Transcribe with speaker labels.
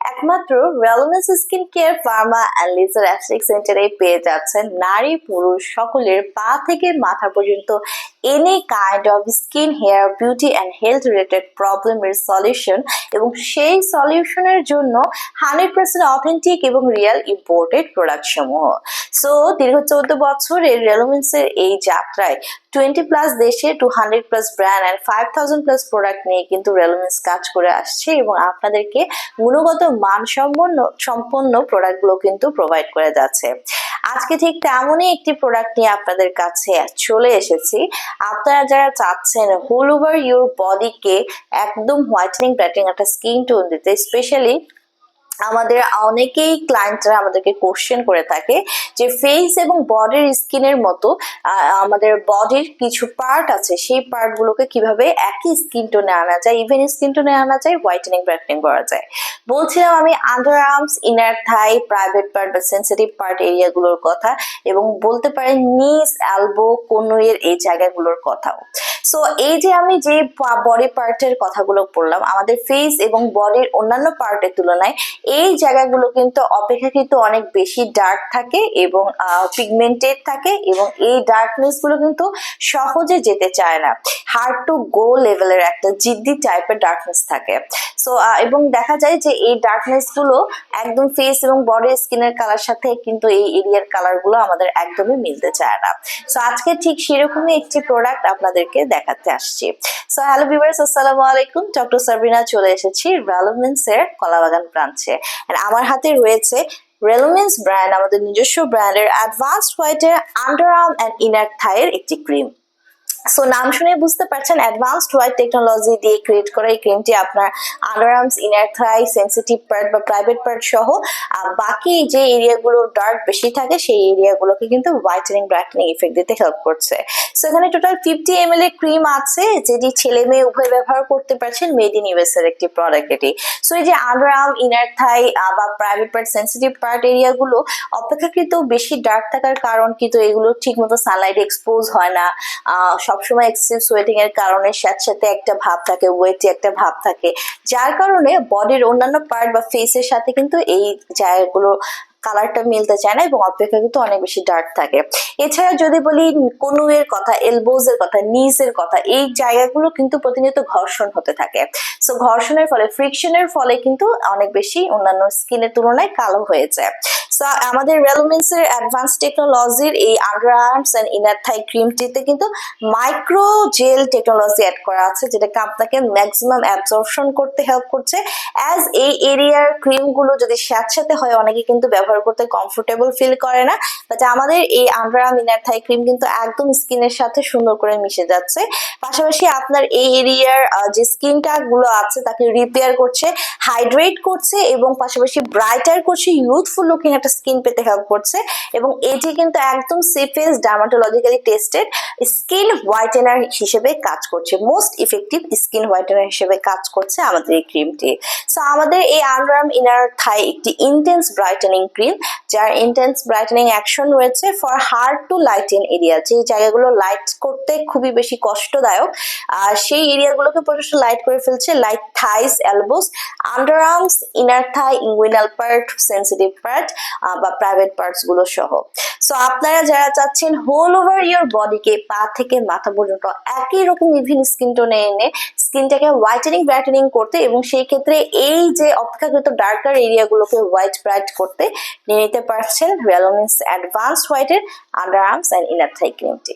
Speaker 1: একমাত্র রেলমেন্স skin care pharma and laser aesthetic সেন্টারে পেয়ে যাচ্ছেন নারী, পুরুষ, সকলের পা থেকে মাথা পর্যন্ত any kind of skin hair beauty and health related প্রবলেমের সলিউশন এবং সেই সলিউশনের জন্য হান্ড্রেড পার্সেন্ট অথেন্টিক এবং রিয়েল ইম্পোর্টেড প্রোডাক্ট সমূহ। সো দীর্ঘ চৌদ্দ বছরের রেলোমেন্সের এই যাত্রায় টোয়েন্টি প্লাস দেশে two hundred plus brand and five thousand plus product নিয়ে কিন্তু রেলোমেন্স কাজ করে আসছে এবং আপনাদেরকে গুণগত মানসম্পন্ন, সম্পন্ন প্রোডাক্টগুলো কিন্তু প্রোভাইড করে যাচ্ছে। আজকে ঠিক তেমনই একটি প্রোডাক্ট নিয়ে আপনাদের কাছে চলে এসেছি। আপনারা যারা চাচ্ছেন হোল ওভার ইউর বডিকে একদম হোয়াইটেনিং ব্রাইটেনিং একটা স্কিন টোন দিতে স্পেশালি আমাদের অনেকেই ক্লায়েন্টরা আমাদেরকে কোশ্চেন করে থাকে যে ফেস এবং বডির স্কিনের মতো আমাদের বডির কিছু পার্ট আছে, সেই পার্টগুলোকে কীভাবে একই স্কিন টোনে আনা যায় ইভেন স্কিন টোনে আনা যায় হোয়াইটেনিং ব্রাইটেনিং করা যায়। বলছিলাম আমি under arms inner thigh private part বা সেন্সিটিভ পার্ট এরিয়াগুলোর কথা এবং বলতে পারেন নিস অ্যালবো কনুয়ের এই জায়গাগুলোর কথাও। সো এই যে আমি যে বডি পার্টের কথাগুলো বললাম, আমাদের ফেস এবং বডির অন্যান্য পার্টের তুলনায়, এই জায়গাগুলো কিন্তু অপেক্ষাকৃত অনেক বেশি ডার্ক থাকে এবং পিগমেন্টেড থাকে এবং এই ডার্কনেসগুলো কিন্তু সহজে যেতে চায় না। হার্ড টু গো লেভেলের একটা জিদ্দি টাইপের ডার্কনেস থাকে। সো এবং দেখা যায় যে এই ডার্কনেসগুলো একদম ফেস এবং বডি স্কিনের কালার সাথে কিন্তু এই এরিয়ার কালারগুলো আমাদের একদমই মিলতে চায় না। সো আজকে ঠিক সেরকমই একটি প্রোডাক্ট আপনাদেরকে দেখাতে আসছি। সো হ্যালো ভিউয়ার্স আসসালামু আলাইকুম। ডক্টর সাবিনা চলে এসেছি রেলোমেন্স এর কলাবাগান ব্রাঞ্চে আর আমার হাতে রয়েছে রেলোমেন্স ব্র্যান্ড আমাদের নিজস্ব ব্র্যান্ডের অ্যাডভান্সড হোয়াইটের আন্ডার আর্ম অ্যান্ড ইনার থাইয়ের একটি ক্রিম সো নাম শুনে বুঝতে পারছেন অ্যাডভান্সড হোয়াইট টেকনোলজি দিয়ে ক্রিয়েট করা এই ক্রিমটি আপনার underarms inner thigh sensitive part বা প্রাইভেট পার্ট সহ। বাকি যে এরিয়াগুলো ডার্ক বেশি থাকে, সেই এরিয়াগুলোকে কিন্তু হোয়াইটেনিং ব্রাইটেনিং ইফেক্ট দিতে হেল্প করছে। সো এখানে total fifty M L cream আছে, যেটি ছেলে মেয়ে উভয় ব্যবহার করতে পারছেন মেড ইন ইউএস এর একটি প্রোডাক্ট এটি। সো এই যে আন্ডারআর্ম ইনার থাই বা প্রাইভেট পার্ট সেন্সিটিভ পার্ট এরিয়াগুলো অপেক্ষাকৃত বেশি ডার্ক থাকার কারণ কিন্তু এগুলো ঠিকমতো সানলাইট এক্সপোজ হয় না। সবসময় এক্সেসিভ সোয়েটিং এর কারণে সাথে সাথে একটা ভাব থাকে ওয়েটি একটা ভাব থাকে। যার কারণে বডির অন্যান্য পার্ট বা ফেসের সাথে কিন্তু এই জায়গাগুলো কালারটা মিলতে চায় না এবং অপেক্ষাকৃত অনেক বেশি ডার্ক থাকে। এছাড়া যদি বলি কনুয়ের কথা এলবোজ এর কথা নিজ এর কথা, এই জায়গাগুলো কিন্তু প্রতিনিয়ত ঘর্ষণ হতে থাকে। সো ঘর্ষণের ফলে ফ্রিকশনের ফলে কিন্তু অনেক বেশি অন্যান্য স্কিনের তুলনায় কালো হয়ে যায়। সো আমাদের রেলোমেন্স এর অ্যাডভান্স টেকনোলজির এই under arms and inner thigh ক্রিমটিতে কিন্তু মাইক্রো জেল টেকনোলজি অ্যাড করা আছে, যেটাকে আপনাকে ম্যাক্সিমাম অ্যাবজর্পশন করতে হেল্প করছে। অ্যাজ এই এরিয়ার ক্রিমগুলো যদি স্যাঁতস্যাঁতে হয়, অনেকে কিন্তু ব্যবহার করতে কমফোর্টেবল ফিল করে না। বাট আমাদের এই under arm inner thigh cream কিন্তু একদম স্কিনের সাথে সুন্দর করে মিশে যাচ্ছে। পাশাপাশি আপনার এই এরিয়ার যে স্কিনটা গুলো আছে, তাকে রিপেয়ার করছে হাইড্রেট করছে এবং পাশাপাশি ব্রাইটার করছে ইউথফুল লুকিং একটা স্কিন পেতে হেল্প করছে। এবং এটি কিন্তু একদম safest dermatologically tested skin whitener হিসেবে কাজ করছে। মোস্ট ইফেক্টিভ স্কিন হোয়াইটেনার হিসেবে কাজ করছে আমাদের এই ক্রিমটি সো আমাদের এই আন্ডারআর্ম ইনার থাই একটি ইন্টেন্স ব্রাইটেনিং ক্রিম যার ইন্টেন্স ব্রাইটেনিং অ্যাকশন রয়েছে for hard to lighten area যে জায়গাগুলো লাইট করতে খুবই বেশি কষ্টদায়ক। সেই এরিয়াগুলোকে প্রচুর লাইট করে ফেলছে like thighs elbows underarms inner thigh inguinal part sensitive part বা প্রাইভেট পার্টসগুলো সহ। সো আপনারা যারা চাচ্ছেন হোল ওভার ইয়োর বডিকে পা থেকে মাথা পর্যন্ত একই রকম ইভিন স্কিন টোনে এনে স্কিনটাকে হোয়াইটেনিং ব্রাইটেনিং করতে এবং সেই ক্ষেত্রে এই যে অপেক্ষাকৃত ডার্কার এরিয়াগুলোকে হোয়াইট ব্রাইট করতে নিয়ে নিতে পারছেন রেলোমিন্স অ্যাডভান্স হোয়াইটের under arms and inner thigh ক্রিমটি